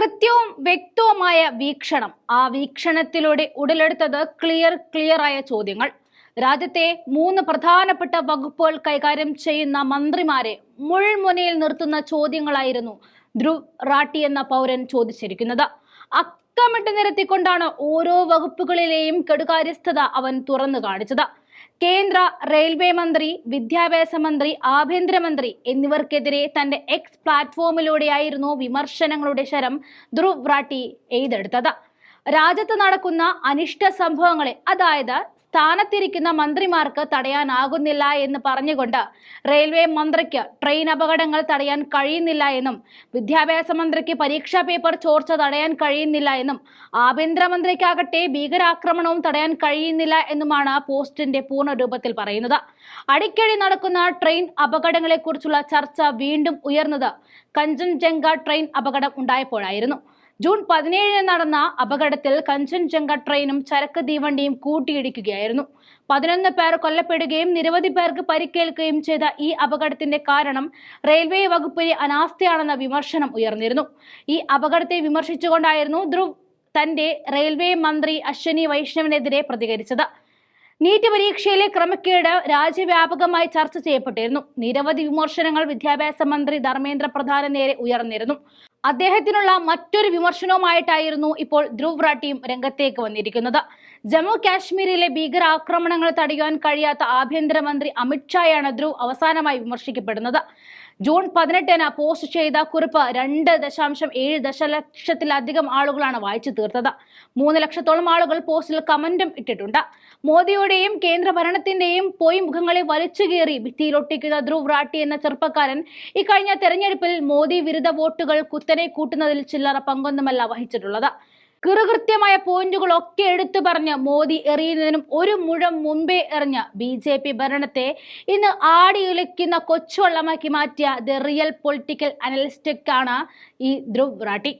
കൃത്യവും വ്യക്തവുമായ വീക്ഷണം. ആ വീക്ഷണത്തിലൂടെ ഉടലെടുത്തത് ക്ലിയർ ക്ലിയർ ആയ ചോദ്യങ്ങൾ. രാജ്യത്തെ മൂന്ന് പ്രധാനപ്പെട്ട വകുപ്പുകൾ കൈകാര്യം ചെയ്യുന്ന മന്ത്രിമാരെ മുൾമുനയിൽ നിർത്തുന്ന ചോദ്യങ്ങളായിരുന്നു ധ്രുവ് റാട്ടി എന്ന പൗരൻ ചോദിച്ചിരിക്കുന്നത്. അക്കമിട്ട് നിരത്തിക്കൊണ്ടാണ് ഓരോ വകുപ്പുകളിലെയും കെടുകാര്യസ്ഥത അവൻ തുറന്നു കാണിച്ചത്. കേന്ദ്ര റെയിൽവേ മന്ത്രി വിദ്യാഭ്യാസ മന്ത്രി ആഭ്യന്തരമന്ത്രി എന്നിവർക്കെതിരെ തന്റെ എക്സ് പ്ലാറ്റ്ഫോമിലൂടെയായിരുന്നു വിമർശനങ്ങളുടെ ശരം ധ്രുവ് റാട്ടി എയ്തെടുത്തത്. രാജ്യത്ത് നടക്കുന്ന അനിഷ്ട സംഭവങ്ങളെ അതായത് സ്ഥാനത്തിരിക്കുന്ന മന്ത്രിമാർക്ക് തടയാനാകുന്നില്ല എന്ന് പറഞ്ഞുകൊണ്ട് റെയിൽവേ മന്ത്രിക്ക് ട്രെയിൻ അപകടങ്ങൾ തടയാൻ കഴിയുന്നില്ല എന്നും വിദ്യാഭ്യാസ മന്ത്രിക്ക് പരീക്ഷാ പേപ്പർ ചോർച്ച തടയാൻ കഴിയുന്നില്ല എന്നും ആഭ്യന്തരമന്ത്രിക്കാകട്ടെ ഭീകരാക്രമണവും തടയാൻ കഴിയുന്നില്ല എന്നുമാണ് പോസ്റ്റിന്റെ പൂർണ രൂപത്തിൽ പറയുന്നത്. അടിക്കടി നടക്കുന്ന ട്രെയിൻ അപകടങ്ങളെക്കുറിച്ചുള്ള ചർച്ച വീണ്ടും ഉയർന്നത് കഞ്ചൻജംഗ ട്രെയിൻ അപകടം ഉണ്ടായപ്പോഴായിരുന്നു. ജൂൺ പതിനേഴിന് നടന്ന അപകടത്തിൽ കഞ്ചൻജംഗ ട്രെയിനും ചരക്ക് തീവണ്ടിയും കൂട്ടിയിടിക്കുകയായിരുന്നു. പതിനൊന്ന് പേർ കൊല്ലപ്പെടുകയും നിരവധി പേർക്ക് പരിക്കേൽക്കുകയും ചെയ്ത ഈ അപകടത്തിന്റെ കാരണം റെയിൽവേ വകുപ്പിലെ അനാസ്ഥയാണെന്ന വിമർശനം ഉയർന്നിരുന്നു. ഈ അപകടത്തെ വിമർശിച്ചുകൊണ്ടായിരുന്നു ധ്രുവ് തന്റെ റെയിൽവേ മന്ത്രി അശ്വനി വൈഷ്ണവിനെതിരെ പ്രതികരിച്ചത്. നീറ്റ് പരീക്ഷയിലെ ക്രമക്കേട് രാജ്യവ്യാപകമായി ചർച്ച ചെയ്യപ്പെട്ടിരുന്നു. നിരവധി വിമർശനങ്ങൾ വിദ്യാഭ്യാസ മന്ത്രി ധർമ്മേന്ദ്ര പ്രധാന് നേരെ ഉയർന്നിരുന്നു. അദ്ദേഹത്തിനുള്ള മറ്റൊരു വിമർശനവുമായിട്ടായിരുന്നു ഇപ്പോൾ ധ്രുവ് റാട്ടിയും രംഗത്തേക്ക് വന്നിരിക്കുന്നത്. ജമ്മു കാശ്മീരിലെ ഭീകരാക്രമണങ്ങൾ തടയാൻ കഴിയാത്ത ആഭ്യന്തരമന്ത്രി അമിത്ഷായാണ് ധ്രുവ് അവസാനമായി വിമർശിക്കപ്പെടുന്നത്. ജൂൺ പതിനെട്ടിന് പോസ്റ്റ് ചെയ്ത കുറിപ്പ് രണ്ട് ദശാംശം ഏഴ് ദശലക്ഷത്തിലധികം ആളുകളാണ് വായിച്ചു തീർത്തത്. മൂന്ന് ലക്ഷത്തോളം ആളുകൾ പോസ്റ്റിൽ കമന്റും ഇട്ടിട്ടുണ്ട്. മോദിയുടെയും കേന്ദ്ര ഭരണത്തിന്റെയും പോയി മുഖങ്ങളെ വലിച്ചു കയറി ഭിത്തിയിലൊട്ടിക്കുന്ന ധ്രുവ് റാട്ടി എന്ന ചെറുപ്പക്കാരൻ ഇക്കഴിഞ്ഞ തെരഞ്ഞെടുപ്പിൽ മോദി വിരുദ്ധ വോട്ടുകൾ കുത്തനെ കൂട്ടുന്നതിൽ ചില്ലറ പങ്കൊന്നുമല്ല വഹിച്ചിട്ടുള്ളത്. കൃതകൃത്യമായ പോയിന്റുകളൊക്കെ എടുത്തു പറഞ്ഞ് മോദി എറിയുന്നതിനും ഒരു മുഴം മുമ്പേ എറിഞ്ഞ ബി ജെ പി ഭരണത്തെ ഇന്ന് ആടിയുലയ്ക്കുന്ന കൊച്ചുവള്ളമാക്കി മാറ്റിയ ദ റിയൽ പൊളിറ്റിക്കൽ അനലിസ്റ്റിക്കാണ് ഈ ധ്രുവ് റാട്ടി